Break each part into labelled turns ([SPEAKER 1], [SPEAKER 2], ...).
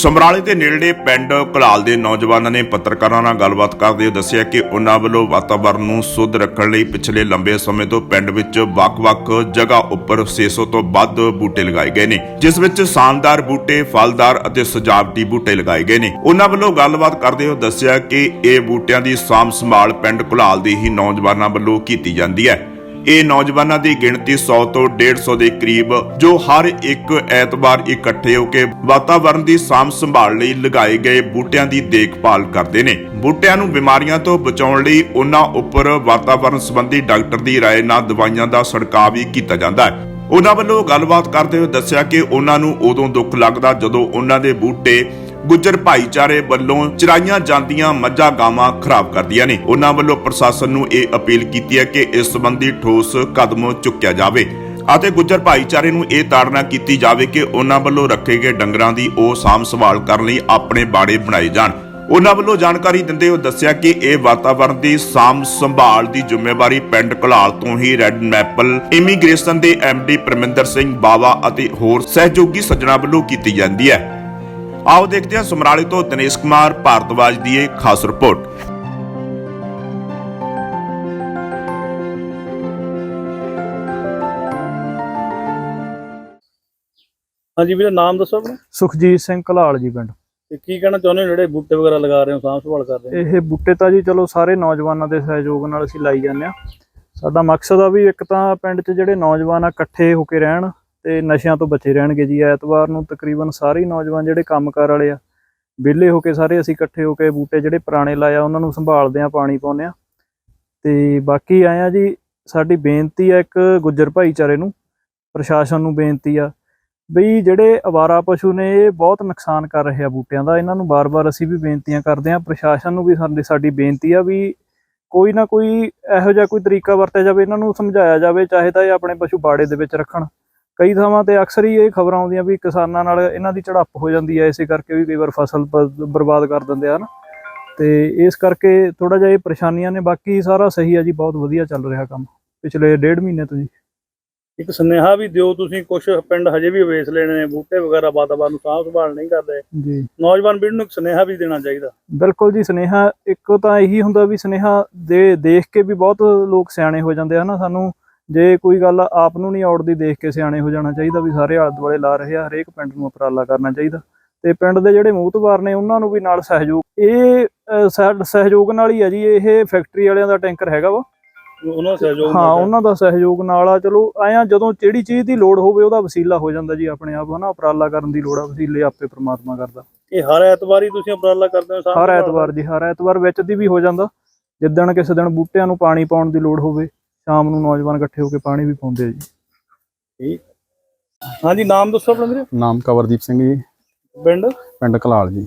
[SPEAKER 1] ਸਮਰਾਲੇ ਦੇ ਨੇੜੇ ਪਿੰਡ ਕਲਾਲ ਦੇ ਨੌਜਵਾਨਾਂ ਨੇ ਪੱਤਰਕਾਰਾਂ ਨਾਲ ਗੱਲਬਾਤ ਕਰਦੇ ਹੋਏ ਦੱਸਿਆ ਕਿ ਉਹਨਾਂ ਵੱਲੋਂ ਵਾਤਾਵਰਣ ਨੂੰ ਸੁੱਧ ਰੱਖਣ ਲਈ ਪਿਛਲੇ ਲੰਬੇ ਸਮੇਂ ਤੋਂ ਪਿੰਡ ਵਿੱਚ ਵੱਖ-ਵੱਖ ਜਗ੍ਹਾ ਉੱਪਰ 600 ਤੋਂ ਵੱਧ ਬੂਟੇ ਲਗਾਏ ਗਏ ਨੇ, ਜਿਸ ਵਿੱਚ ਸ਼ਾਨਦਾਰ ਬੂਟੇ, ਫਲਦਾਰ ਅਤੇ ਸਜਾਵਟੀ ਬੂਟੇ ਲਗਾਏ ਗਏ ਨੇ। ਉਹਨਾਂ ਵੱਲੋਂ ਗੱਲਬਾਤ ਕਰਦੇ ਹੋਏ ਦੱਸਿਆ ਕਿ ਇਹ ਬੂਟਿਆਂ ਦੀ ਸਾਂਭ ਸੰਭਾਲ ਪਿੰਡ ਕੁਲਾਲ ਦੇ ਹੀ ਨੌਜਵਾਨਾਂ ਵੱਲੋਂ ਕੀਤੀ ਜਾਂਦੀ ਹੈ। ਇਹ ਨੌਜਵਾਨਾਂ ਦੀ ਗਿਣਤੀ 100 ਤੋਂ 150 ਦੇ ਕਰੀਬ ਜੋ ਹਰ ਇੱਕ ਐਤਵਾਰ ਇਕੱਠੇ ਹੋ ਕੇ ਵਾਤਾਵਰਣ ਦੀ ਸਾਂਭ ਸੰਭਾਲ ਲਈ ਲਗਾਏ ਗਏ ਬੂਟਿਆਂ ਦੀ ਦੇਖਭਾਲ ਕਰਦੇ ਨੇ ਬੂਟਿਆਂ ਨੂੰ ਬਿਮਾਰੀਆਂ ਤੋਂ ਬਚਾਉਣ ਲਈ ਉਹਨਾਂ ਉੱਪਰ ਵਾਤਾਵਰਣ ਸੰਬੰਧੀ ਡਾਕਟਰ ਦੀ رائے ਨਾਲ ਦਵਾਈਆਂ ਦਾ ਛਿੜਕਾਅ ਵੀ ਕੀਤਾ ਜਾਂਦਾ ਹੈ ਉਹਨਾਂ ਵੱਲੋਂ ਗੱਲਬਾਤ ਕਰਦੇ ਹੋਏ ਦੱਸਿਆ ਕਿ ਉਹਨਾਂ ਨੂੰ ਉਦੋਂ ਦੁੱਖ ਲੱਗਦਾ ਜਦੋਂ ਉਹਨਾਂ ਦੇ ਬੂਟੇ ਗੁੱਜਰ ਭਾਈਚਾਰੇ ਵੱਲੋਂ ਚਰਾਈਆਂ ਜਾਂਦੀਆਂ ਮੱਝਾਂ ਗਾਵਾਂ ਖਰਾਬ ਕਰਦੀਆਂ ਨੇ। ਉਹਨਾਂ ਵੱਲੋਂ ਪ੍ਰਸ਼ਾਸਨ ਨੂੰ ਇਹ ਅਪੀਲ ਕੀਤੀ ਹੈ ਕਿ ਇਸ ਸੰਬੰਧੀ ਠੋਸ ਕਦਮ ਚੁੱਕਿਆ ਜਾਵੇ ਅਤੇ ਗੁੱਜਰ ਭਾਈਚਾਰੇ ਨੂੰ ਇਹ ਤਾੜਨਾ ਕੀਤੀ ਜਾਵੇ ਕਿ ਉਹਨਾਂ ਵੱਲੋਂ ਰੱਖੇ ਗਏ ਡੰਗਰਾਂ ਦੀ ਉਹ ਸਾਂਭ ਸੰਭਾਲ ਕਰਨ ਲਈ ਆਪਣੇ ਬਾੜੇ ਬਣਾਏ ਜਾਣ। ਉਹਨਾਂ ਵੱਲੋਂ ਜਾਣਕਾਰੀ ਦਿੰਦੇ ਹੋਏ ਦੱਸਿਆ ਕਿ ਇਹ ਵਾਤਾਵਰਣ ਦੀ ਸਾਂਭ ਸੰਭਾਲ ਦੀ ਜ਼ਿੰਮੇਵਾਰੀ ਪਿੰਡ ਕਲਾਲ ਤੋਂ ਹੀ ਰੈੱਡ ਮੈਪਲ ਇਮੀਗ੍ਰੇਸ਼ਨ ਦੇ ਐਮਡੀ ਪਰਮਿੰਦਰ ਸਿੰਘ ਬਾਵਾ ਅਤੇ ਹੋਰ ਸਹਿਯੋਗੀ ਸੱਜਣਾ ਵੱਲੋਂ ਕੀਤੀ ਜਾਂਦੀ ਹੈ। ਆਓ ਦੇਖਦੇ ਹਾਂ ਸਮਰਾਲੇ ਤੋਂ ਦਿਨੇਸ਼ ਕੁਮਾਰ ਭਾਰਤਵਾਜ ਦੀ ਇਹ ਖਾਸ ਰਿਪੋਰਟ।
[SPEAKER 2] ਹਾਂਜੀ ਵੀਰੇ ਨਾਮ ਦੱਸੋ ਆਪਣਾ?
[SPEAKER 3] ਸੁਖਜੀਤ ਸਿੰਘ ਘਲਾਲ ਜੀ ਪਿੰਡ।
[SPEAKER 2] ਤੇ ਕੀ ਕਹਿਣਾ ਚਾਹੁੰਦੇ ਹੋ ਜਿਹੜੇ ਬੂਟੇ ਵਗੈਰਾ ਲਗਾ ਰਹੇ ਹੋ ਸਾਂਭ ਸੰਭਾਲ ਕਰ ਰਹੇ ਹੋ?
[SPEAKER 3] ਇਹ ਬੂਟੇ ਤਾਂ ਜੀ ਚਲੋ ਸਾਰੇ ਨੌਜਵਾਨਾਂ ਦੇ ਸਹਿਯੋਗ ਨਾਲ ਅਸੀਂ ਲਾਈ ਜਾਂਦੇ ਆ ਸਾਡਾ ਮਕਸਦ ਆ ਵੀ ਇੱਕ ਤਾਂ ਪਿੰਡ 'ਚ ਜਿਹੜੇ ਨੌਜਵਾਨ ਆ ਇਕੱਠੇ ਹੋ ਕੇ ਰਹਿਣ ਤੇ ਨਸ਼ਿਆਂ ਤੋਂ ਬਚੇ ਰਹਿਣਗੇ ਜੀ। ਐਤਵਾਰ ਨੂੰ ਤਕਰੀਬਨ ਸਾਰੇ ਨੌਜਵਾਨ ਜਿਹੜੇ ਕੰਮਕਾਰ ਵਾਲੇ ਆ, ਵਿਹਲੇ ਹੋ ਕੇ ਸਾਰੇ ਅਸੀਂ ਇਕੱਠੇ ਹੋ ਕੇ ਬੂਟੇ ਜਿਹੜੇ ਪੁਰਾਣੇ ਲਾਇਆ ਉਹਨਾਂ ਨੂੰ ਸੰਭਾਲਦੇ ਆ, ਪਾਣੀ ਪਾਉਂਦੇ ਆ। ਤੇ ਬਾਕੀ ਆਏ ਆ ਜੀ, ਸਾਡੀ ਬੇਨਤੀ ਆ ਇੱਕ ਗੁੱਜਰ ਭਾਈਚਾਰੇ ਨੂੰ, ਪ੍ਰਸ਼ਾਸਨ ਨੂੰ ਬੇਨਤੀ ਆ ਬਈ ਜਿਹੜੇ ਅਵਾਰਾ ਪਸ਼ੂ ਨੇ, ਇਹ ਬਹੁਤ ਨੁਕਸਾਨ ਕਰ ਰਹੇ ਆ ਬੂਟਿਆਂ ਦਾ। ਇਹਨਾਂ ਨੂੰ ਬਾਰ-ਬਾਰ ਅਸੀਂ ਵੀ ਬੇਨਤੀਆਂ ਕਰਦੇ ਆ, ਪ੍ਰਸ਼ਾਸਨ ਨੂੰ ਵੀ ਸਾਡੀ ਸਾਡੀ ਬੇਨਤੀ ਆ ਵੀ ਕੋਈ ਨਾ ਕੋਈ ਇਹੋ ਜਿਹਾ ਕੋਈ ਤਰੀਕਾ ਵਰਤਿਆ ਜਾਵੇ, ਇਹਨਾਂ ਨੂੰ ਸਮਝਾਇਆ ਜਾਵੇ, ਚਾਹੇ ਤਾਂ ਇਹ ਆਪਣੇ ਪਸ਼ੂ ਬਾੜੇ ਦੇ ਵਿੱਚ ਰੱਖਣ। ਕਈ ਥਾਵਾਂ ਤੇ ਅਕਸਰ ਹੀ ਇਹ ਖਬਰਾਂ ਆਉਂਦੀਆਂ ਵੀ ਕਿਸਾਨਾਂ ਨਾਲ ਇਹਨਾਂ ਦੀ ਝੜਪ ਹੋ ਜਾਂਦੀ ਹੈ ਇਸੇ ਕਰਕੇ ਵੀ ਕਈ ਵਾਰ ਫਸਲ ਬਰਬਾਦ ਕਰ ਦਿੰਦੇ ਹਨ। ਤੇ ਇਸ ਕਰਕੇ ਥੋੜਾ ਜਿਹਾ ਇਹ ਪਰੇਸ਼ਾਨੀਆਂ ਨੇ ਬਾਕੀ ਸਾਰਾ ਸਹੀ ਆ ਜੀ ਬਹੁਤ ਵਧੀਆ ਚੱਲ ਰਿਹਾ ਕੰਮ ਪਿਛਲੇ ਡੇਢ ਮਹੀਨੇ ਤੋਂ ਜੀ।
[SPEAKER 2] ਇੱਕ ਸੁਨੇਹਾ ਵੀ ਦਿਓ ਤੁਸੀਂ ਕੁਝ ਪਿੰਡ ਹਜੇ ਵੀ ਵੇਚ ਲੈਣੇ ਨੇ ਬੂਟੇ ਵਗੈਰਾ ਵਾਤਾਵਰਨ ਨੂੰ ਸਾਂਭ ਸੰਭਾਲ ਨਹੀਂ ਕਰਦੇ।
[SPEAKER 3] ਜੀ।
[SPEAKER 2] ਨੌਜਵਾਨ ਪੀੜ੍ਹੀ ਨੂੰ ਇੱਕ ਸੁਨੇਹਾ ਵੀ ਦੇਣਾ ਚਾਹੀਦਾ।
[SPEAKER 3] ਬਿਲਕੁਲ ਜੀ ਸੁਨੇਹਾ ਇੱਕ ਤਾਂ ਇਹੀ ਹੁੰਦਾ ਵੀ ਸੁਨੇਹਾ ਦੇ ਦੇਖ ਕੇ ਵੀ ਬਹੁਤ ਲੋਕ ਸਿਆਣੇ ਹੋ ਜਾਂਦੇ ਆ ਨਾ ਸਾਨੂੰ ਜੇ ਕੋਈ ਗੱਲ ਆਪ ਨੂੰ ਨਹੀਂ ਔੜਦੀ ਦੇਖ ਕੇ ਸਿਆਣੇ ਹੋ ਜਾਣਾ ਚਾਹੀਦਾ ਵੀ ਸਾਰੇ ਆਲੇ ਦੁਆਲੇ ਲਾ ਰਹੇ ਆ ਹਰੇਕ ਪਿੰਡ ਨੂੰ ਉਪਰਾਲਾ ਕਰਨਾ ਚਾਹੀਦਾ। ਤੇ ਪਿੰਡ ਦੇ ਜਿਹੜੇ ਮੂਹਤਵਾਰ ਨੇ ਉਹਨਾਂ ਨੂੰ ਵੀ ਨਾਲ ਸਹਿਯੋਗ ਇਹ ਸਹਿਯੋਗ ਨਾਲ ਹੀ ਆ ਜੀ ਇਹ ਫੈਕਟਰੀ ਵਾਲਿਆਂ ਦਾ ਟੈਂਕਰ ਹੈਗਾ ਵਾ।
[SPEAKER 2] ਉਹਨਾਂ ਦਾ ਸਹਿਯੋਗ
[SPEAKER 3] ਹਾਂ। ਉਹਨਾਂ ਦਾ ਸਹਿਯੋਗ ਨਾਲ ਆ। ਚਲੋ ਆਇਆ ਜਦੋਂ ਜਿਹੜੀ ਚੀਜ਼ ਦੀ ਲੋੜ ਹੋਵੇ ਉਹਦਾ ਵਸੀਲਾ ਹੋ ਜਾਂਦਾ ਜੀ ਆਪਣੇ ਆਪ ਹਨਾ? ਉਪਰਾਲਾ ਕਰਨ ਦੀ ਲੋੜ ਆ ਵਸੀਲੇ ਆਪੇ ਪ੍ਰਮਾਤਮਾ ਕਰਦਾ।
[SPEAKER 2] ਇਹ ਹਰ ਐਤਵਾਰ ਹੀ ਤੁਸੀਂ ਉਪਰਾਲਾ ਕਰਦੇ ਹੋ
[SPEAKER 3] ਹਰ? ਐਤਵਾਰ ਜੀ ਹਰ ਐਤਵਾਰ ਵਿੱਚ ਦੀ ਵੀ ਹੋ ਜਾਂਦਾ। ਜਿੱਦਣ ਕਿਸੇ ਦਿਨ ਬੂਟਿਆਂ ਨੂੰ ਪਾਣੀ ਪਾਉਣ ਦੀ ਲੋੜ ਹੋਵੇ ਸ਼ਾਮ ਨੂੰ ਨੌਜਵਾਨ ਇਕੱਠੇ ਹੋ ਕੇ ਪਾਣੀ ਵੀ ਪਾਉਂਦੇ ਆ ਜੀ।
[SPEAKER 2] ਹਾਂਜੀ ਨਾਮ ਦੱਸੋ ਆਪਣਾ ਵੀਰੇ।
[SPEAKER 4] ਨਾਮ ਕਵਰਦੀਪ ਸਿੰਘ ਜੀ।
[SPEAKER 2] ਪਿੰਡ?
[SPEAKER 4] ਪਿੰਡ ਕਲਾਲ ਜੀ।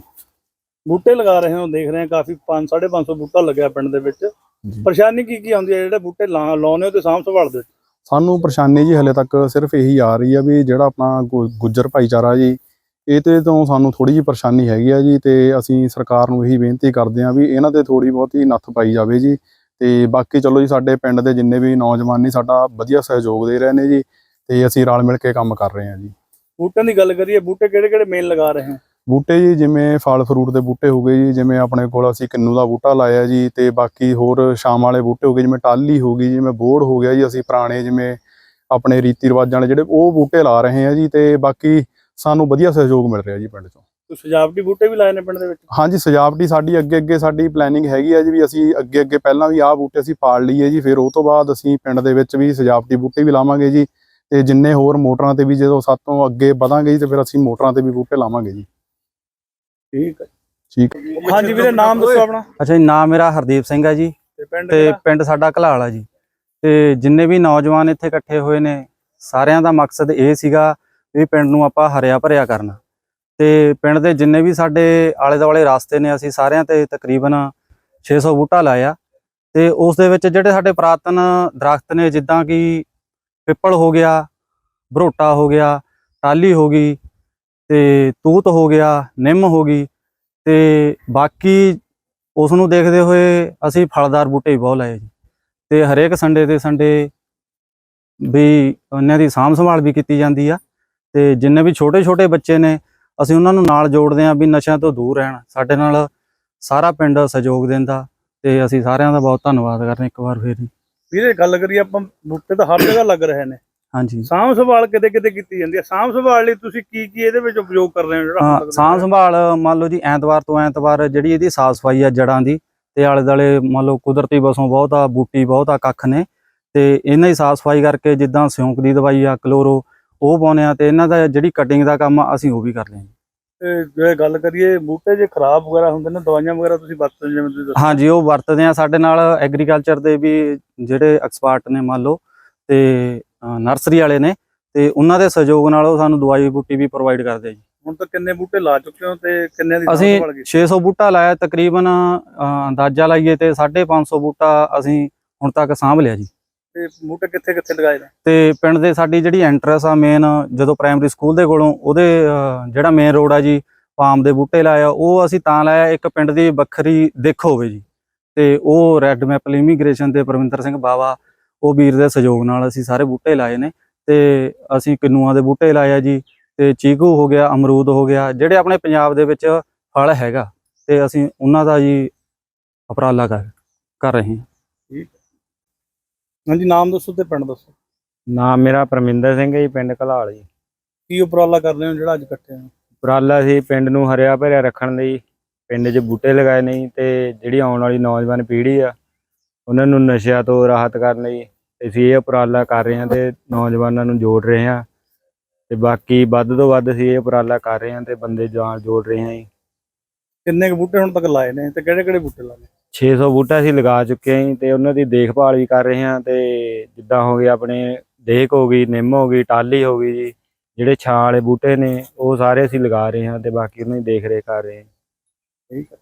[SPEAKER 2] ਬੂਟੇ ਲਗਾ ਰਹੇ ਹੋ ਦੇਖ ਰਹੇ ਹਾਂ ਕਾਫੀ 5 550 ਬੂਟਾ ਲੱਗਿਆ ਪਿੰਡ ਦੇ ਵਿੱਚ।
[SPEAKER 4] ਜੀ।
[SPEAKER 2] ਪਰੇਸ਼ਾਨੀ ਕੀ ਕੀ ਆਉਂਦੀ ਹੈ? ਜਿਹੜੇ ਬੂਟੇ ਲਾ- ਲਾਉਂਦੇ ਹੋ ਤੇ ਸਾਂਭ ਸੰਭਾਲਦੇ
[SPEAKER 4] ਸਾਨੂੰ ਪਰੇਸ਼ਾਨੀ ਜੀ ਹਲੇ ਤੱਕ ਸਿਰਫ ਇਹੀ ਆ ਰਹੀ ਆ ਵੀ ਜਿਹੜਾ ਆਪਣਾ ਗੁੱਜਰ ਭਾਈਚਾਰਾ ਜੀ ਇਹ ਤੇ ਤੋਂ ਸਾਨੂੰ ਥੋੜੀ ਜਿਹੀ ਪਰੇਸ਼ਾਨੀ ਹੈਗੀ ਆ ਜੀ ਤੇ ਅਸੀਂ ਸਰਕਾਰ ਨੂੰ ਇਹੀ ਬੇਨਤੀ ਕਰਦੇ ਆ ਵੀ ਇਹਨਾਂ ਤੇ ਥੋੜੀ ਬਹੁਤੀ ਨੱਥ ਪਾਈ ਜਾਵੇ ਜੀ। ਤੇ ਬਾਕੀ ਚਲੋ ਜੀ ਸਾਡੇ ਪਿੰਡ ਦੇ ਜਿੰਨੇ ਵੀ ਨੌਜਵਾਨ ਨੇ ਸਾਡਾ ਵਧੀਆ ਸਹਿਯੋਗ ਦੇ ਰਹੇ ਨੇ ਜੀ ਤੇ ਅਸੀਂ ਰਲ ਮਿਲ ਕੇ ਕੰਮ ਕਰ ਰਹੇ ਆ ਜੀ।
[SPEAKER 2] ਬੂਟਿਆਂ ਦੀ ਗੱਲ ਕਰੀਏ ਬੂਟੇ ਕਿਹੜੇ ਕਿਹੜੇ ਮੇਨ ਲਗਾ ਰਹੇ ਹੋ?
[SPEAKER 4] ਬੂਟੇ ਜੀ ਜਿਵੇਂ ਫਲ ਫਰੂਟ ਦੇ ਬੂਟੇ ਹੋ ਗਏ ਜੀ ਜਿਵੇਂ ਆਪਣੇ ਕੋਲ ਅਸੀਂ ਕਿੰਨੂ ਦਾ ਬੂਟਾ ਲਾਇਆ ਜੀ ਤੇ ਬਾਕੀ ਹੋਰ ਸ਼ਾਮ ਵਾਲੇ ਬੂਟੇ ਹੋ ਗਏ ਜਿਵੇਂ ਟਾਲੀ ਹੋ ਗਈ ਜਿਵੇਂ ਬੋੜ ਹੋ ਗਿਆ ਜੀ ਅਸੀਂ ਪੁਰਾਣੇ ਜਿਵੇਂ ਆਪਣੇ ਰੀਤੀ ਰਿਵਾਜਾਂ ਵਾਲੇ ਜਿਹੜੇ ਉਹ ਬੂਟੇ ਲਾ ਰਹੇ ਆ ਜੀ ਤੇ ਬਾਕੀ ਸਾਨੂੰ ਵਧੀਆ ਸਹਿਯੋਗ ਮਿਲ ਰਿਹਾ ਜੀ ਪਿੰਡ ਚੋਂ।
[SPEAKER 2] ਸਜਾਵਟੀ ਬੂਟੇ ਵੀ ਲਾਏ ਨੇ ਪਿੰਡ ਦੇ ਵਿੱਚ?
[SPEAKER 4] ਹਾਂਜੀ ਸਜਾਵਟੀ ਸਾਡੀ ਅੱਗੇ ਅੱਗੇ ਸਾਡੀ ਪਲੈਨਿੰਗ ਹੈਗੀ ਆ ਜੀ ਵੀ ਅਸੀਂ ਅੱਗੇ ਅੱਗੇ ਪਹਿਲਾਂ ਵੀ ਆਹ ਬੂਟੇ ਅਸੀਂ ਪਾਲ ਲਈਏ ਜੀ ਫਿਰ ਉਹ ਤੋਂ ਬਾਅਦ ਅਸੀਂ ਪਿੰਡ ਦੇ ਵਿੱਚ ਵੀ ਸਜਾਵਟੀ ਬੂਟੇ ਵੀ ਲਾਵਾਂਗੇ ਜੀ ਤੇ ਜਿੰਨੇ ਹੋਰ ਮੋਟਰਾਂ ਤੇ ਵੀ ਜਦੋਂ ਸਾਤੋਂ ਅੱਗੇ ਵਧਾਂਗੇ ਜੀ ਤੇ ਫਿਰ ਅਸੀਂ ਮੋਟਰਾਂ ਤੇ ਵੀ ਬੂਟੇ ਲਾਵਾਂਗੇ ਜੀ।
[SPEAKER 2] ਠੀਕ ਹੈ
[SPEAKER 4] ਠੀਕ।
[SPEAKER 2] ਹਾਂਜੀ ਵੀਰੇ ਨਾਮ ਦੱਸੋ ਆਪਣਾ।
[SPEAKER 5] ਅੱਛਾ ਜੀ ਨਾਮ ਮੇਰਾ ਹਰਦੀਪ ਸਿੰਘ ਹੈ ਜੀ
[SPEAKER 2] ਤੇ ਪਿੰਡ
[SPEAKER 5] ਤੇ
[SPEAKER 2] ਕਿਹੜਾ?
[SPEAKER 5] ਪਿੰਡ ਸਾਡਾ ਘਲਾਲ ਆ ਜੀ। ਤੇ ਜਿੰਨੇ ਵੀ ਨੌਜਵਾਨ ਇੱਥੇ ਇਕੱਠੇ ਹੋਏ ਨੇ ਸਾਰਿਆਂ ਦਾ ਮਕਸਦ ਇਹ ਸੀਗਾ ਵੀ ਪਿੰਡ ਨੂੰ ਆਪਾਂ ਹਰਿਆ ਭਰਿਆ ਕਰਨਾ। ਤੇ ਪਿੰਡ ਦੇ ਜਿੰਨੇ ਵੀ ਸਾਡੇ ਆਲੇ ਦੁਆਲੇ ਰਸਤੇ ਨੇ, ਅਸੀਂ ਸਾਰਿਆਂ ਤੇ ਤਕਰੀਬਨ 600 ਬੂਟਾ ਲਾਇਆ। ਤੇ ਉਸ ਦੇ ਵਿੱਚ ਜਿਹੜੇ ਸਾਡੇ ਪ੍ਰਾਤਨ ਦਰਖਤ ਨੇ, ਜਿੱਦਾਂ ਕਿ ਪਿੱਪਲ ਹੋ ਗਿਆ, ਬਰੋਟਾ ਹੋ ਗਿਆ ਟਾਲੀ ਹੋ ਗਈ, ਤੇ ਤੂਤ ਹੋ ਗਿਆ, ਨਿੰਮ ਹੋ ਗਈ, ਤੇ ਬਾਕੀ ਉਸ ਨੂੰ ਦੇਖਦੇ ਹੋਏ ਅਸੀਂ ਫਲਦਾਰ ਬੂਟੇ ਵੀ ਬਹੁਤ ਲਾਏ ਜੀ। ਤੇ ਹਰੇਕ ਸੰਡੇ ਤੇ ਸੰਡੇ ਵੀ ਉਹਨਾਂ ਦੀ ਸਾਂਭ ਸੰਭਾਲ ਵੀ ਕੀਤੀ ਜਾਂਦੀ ਆ। ਤੇ ਜਿੰਨੇ ਵੀ ਛੋਟੇ ਛੋਟੇ ਬੱਚੇ ਨੇ ਅਸੀਂ ਉਹਨਾਂ ਨੂੰ ਨਾਲ ਜੋੜਦੇ ਹਾਂ ਵੀ ਨਸ਼ਿਆਂ ਤੋਂ ਦੂਰ ਰਹਿਣ। ਸਾਡੇ ਨਾਲ ਸਾਰਾ ਪਿੰਡ ਸਹਿਯੋਗ ਦਿੰਦਾ ਤੇ ਅਸੀਂ ਸਾਰਿਆਂ ਦਾ ਬਹੁਤ ਧੰਨਵਾਦ ਕਰਦੇ ਇੱਕ ਵਾਰ ਫੇਰ
[SPEAKER 2] ਵੀਰੇ ਗੱਲ ਕਰੀਏ ਆਪਾਂ ਬੂਟੇ ਤਾਂ ਹਰ ਜਗ੍ਹਾ ਲੱਗ ਰਹੇ ਨੇ।
[SPEAKER 5] ਹਾਂਜੀ।
[SPEAKER 2] ਸਾਂਭ ਸੰਭਾਲ ਕਿਤੇ ਕਿਤੇ ਕੀਤੀ ਜਾਂਦੀ ਹੈ। ਸਾਂਭ ਸੰਭਾਲ ਲਈ ਤੁਸੀਂ ਕੀ ਕੀ ਇਹਦੇ ਵਿੱਚ ਉਪਯੋਗ ਕਰ ਰਹੇ ਹੋ ਜਿਹੜਾ
[SPEAKER 5] ਸਾਂਭ ਸੰਭਾਲ ਮੰਨ ਲਓ ਜੀ ਐਤਵਾਰ ਤੋਂ ਐਤਵਾਰ ਜਿਹੜੀ ਇਹਦੀ ਸਾਫ਼ ਸਫ਼ਾਈ ਆ ਜੜਾਂ ਦੀ ਤੇ ਆਲੇ ਦਾਲੇ ਮੰਨ ਲਓ ਕੁਦਰਤੀ ਬਸੋਂ ਬਹੁਤ ਆ ਬੂਟੀ ਬਹੁਤ ਆ ਕੱਖ ਨੇ ਤੇ ਇਹਨਾਂ ਦੀ ਸਾਫ਼ ਸਫ਼ਾਈ ਕਰਕੇ ਜਿੱਦਾਂ ਸਿਉਂਕ ਦੀ ਦਵਾਈ ਆ ਕਲੋਰੋ ਉਹ ਪਾਉਂਦੇ ਆ ਤੇ ਇਹਨਾਂ ਦਾ ਜਿਹੜੀ ਕਟਿੰਗ ਦਾ ਕੰਮ ਅਸੀਂ ਉਹ ਵੀ ਕਰਦੇ ਹਾਂ
[SPEAKER 2] ਤੇ ਜੇ ਗੱਲ ਕਰੀਏ ਬੂਟੇ ਜੇ ਖਰਾਬ ਵਗੈਰਾ ਹੁੰਦੇ ਨੇ ਦਵਾਈਆਂ ਵਗੈਰਾ ਤੁਸੀਂ ਵਰਤਦੇ ਜਿਵੇਂ ਤੁਸੀਂ ਦੱਸਿਆ?
[SPEAKER 5] ਹਾਂਜੀ ਉਹ ਵਰਤਦੇ ਆ ਸਾਡੇ ਨਾਲ ਐਗਰੀਕਲਚਰ ਦੇ ਵੀ ਜਿਹੜੇ ਐਕਸਪਰਟ ਨੇ ਮੰਨ ਲਓ ਤੇ ਨਰਸਰੀ ਵਾਲੇ ਨੇ ਤੇ ਉਹਨਾਂ ਦੇ ਸਹਿਯੋਗ ਨਾਲ ਉਹ ਸਾਨੂੰ ਦਵਾਈ ਬੂਟੀ ਵੀ ਪ੍ਰੋਵਾਈਡ ਕਰਦੇ ਆ ਜੀ।
[SPEAKER 2] ਹੁਣ ਤੱਕ ਕਿੰਨੇ ਬੂਟੇ ਲਾ ਚੁੱਕੇ ਹੋ ਤੇ ਕਿੰਨੇ ਦੀ
[SPEAKER 5] ਅਸੀਂ
[SPEAKER 2] ਸੰਭਾਲ ਕੀਤੀ?
[SPEAKER 5] 600 ਬੂਟਾ ਲਾਇਆ ਤਕਰੀਬਨ ਅੰਦਾਜ਼ਾ ਲਾਈਏ ਤੇ 550 ਬੂਟਾ ਅਸੀਂ ਹੁਣ ਤੱਕ ਸਾਂਭ ਲਿਆ ਜੀ।
[SPEAKER 2] ਤੇ ਬੂਟੇ ਕਿੱਥੇ ਕਿੱਥੇ ਲਗਾਏ ਨੇ?
[SPEAKER 5] ਤੇ ਪਿੰਡ ਦੇ ਸਾਡੀ ਜਿਹੜੀ ਐਂਟਰਸ ਆ ਮੇਨ ਜਦੋਂ ਪ੍ਰਾਇਮਰੀ ਸਕੂਲ ਦੇ ਕੋਲੋਂ, ਉਹਦੇ ਜਿਹੜਾ ਮੇਨ ਰੋਡ ਆ ਜੀ, ਪਾਮ ਦੇ ਬੂਟੇ ਲਾਇਆ, ਉਹ ਅਸੀਂ ਤਾਂ ਲਾਇਆ, ਇੱਕ ਪਿੰਡ ਦੀ ਵੱਖਰੀ ਦਿੱਖ ਹੋਵੇ ਜੀ। ਤੇ ਉਹ ਰੈੱਡ ਮੈਪਲ ਇਮੀਗ੍ਰੇਸ਼ਨ ਤੇ ਪਰਮਿੰਦਰ ਸਿੰਘ ਬਾਵਾ, ਉਹ ਵੀਰ ਦੇ ਸਹਿਯੋਗ ਨਾਲ ਅਸੀਂ ਸਾਰੇ ਬੂਟੇ ਲਾਏ ਨੇ। ਤੇ ਅਸੀਂ ਕਿੰਨੂਆਂ ਦੇ ਬੂਟੇ ਲਾਏ ਜੀ, ਤੇ ਚੀਕੂ ਹੋ ਗਿਆ, ਅਮਰੂਦ ਹੋ ਗਿਆ, ਜਿਹੜੇ ਆਪਣੇ ਪੰਜਾਬ ਦੇ ਵਿੱਚ ਫਲ ਹੈਗਾ, ਤੇ ਅਸੀਂ ਉਹਨਾਂ ਦਾ ਜੀ ਉਪਰਾਲਾ ਕਰ ਕਰ ਰਹੇ ਹਾਂ।
[SPEAKER 2] ਹਾਂਜੀ ਨਾਮ ਦੱਸੋ ਤੇ ਪਿੰਡ ਦੱਸੋ।
[SPEAKER 6] ਨਾਮ ਮੇਰਾ ਪਰਮਿੰਦਰ ਸਿੰਘ ਹੈ ਜੀ ਪਿੰਡ ਘਲਾਲ ਜੀ।
[SPEAKER 2] ਕੀ ਉਪਰਾਲਾ ਕਰਦੇ ਹੋ ਜਿਹੜਾ ਅੱਜ ਇਕੱਠੇ ਹੋ?
[SPEAKER 6] ਉਪਰਾਲਾ ਸੀ ਪਿੰਡ ਨੂੰ ਹਰਿਆ ਭਰਿਆ ਰੱਖਣ ਲਈ। ਪਿੰਡ 'ਚ ਬੂਟੇ ਲਗਾਏ ਨੇ ਜੀ ਤੇ ਜਿਹੜੀ ਆਉਣ ਵਾਲੀ ਨੌਜਵਾਨ ਪੀੜ੍ਹੀ ਆ ਉਹਨਾਂ ਨੂੰ ਨਸ਼ਿਆਂ ਤੋਂ ਰਾਹਤ ਕਰਨ ਲਈ ਅਸੀਂ ਇਹ ਉਪਰਾਲਾ ਕਰ ਰਹੇ ਹਾਂ ਤੇ ਨੌਜਵਾਨਾਂ ਨੂੰ ਜੋੜ ਰਹੇ ਹਾਂ। ਤੇ ਬਾਕੀ ਵੱਧ ਤੋਂ ਵੱਧ ਅਸੀਂ ਇਹ ਉਪਰਾਲਾ ਕਰ ਰਹੇ ਹਾਂ ਤੇ ਬੰਦੇ ਜਾਂ ਜੋੜ ਰਹੇ ਹਾਂ ਜੀ।
[SPEAKER 2] ਕਿੰਨੇ ਕੁ ਬੂਟੇ ਹੁਣ ਤੱਕ ਲਾਏ ਨੇ ਤੇ ਕਿਹੜੇ ਕਿਹੜੇ ਬੂਟੇ ਲਾਏ
[SPEAKER 6] 600 ਬੂਟਾ ਅਸੀਂ ਲਗਾ ਚੁੱਕੇ ਹਾਂ ਜੀ ਤੇ ਉਹਨਾਂ ਦੀ ਦੇਖਭਾਲ ਵੀ ਕਰ ਰਹੇ ਹਾਂ ਤੇ ਜਿੱਦਾਂ ਹੋ ਗਏ ਆਪਣੇ ਦੇਖ ਹੋ ਗਈ, ਨਿੰਮ ਹੋ ਗਈ ਟਾਲੀ ਹੋ ਗਈ ਜੀ, ਜਿਹੜੇ ਛਾਂ ਵਾਲੇ ਬੂਟੇ ਨੇ ਉਹ ਸਾਰੇ ਅਸੀਂ ਲਗਾ ਰਹੇ ਹਾਂ ਤੇ ਬਾਕੀ ਉਹਨਾਂ ਦੀ ਦੇਖ ਰੇਖ ਕਰ ਰਹੇ ਹਾਂ।
[SPEAKER 2] ਠੀਕ ਹੈ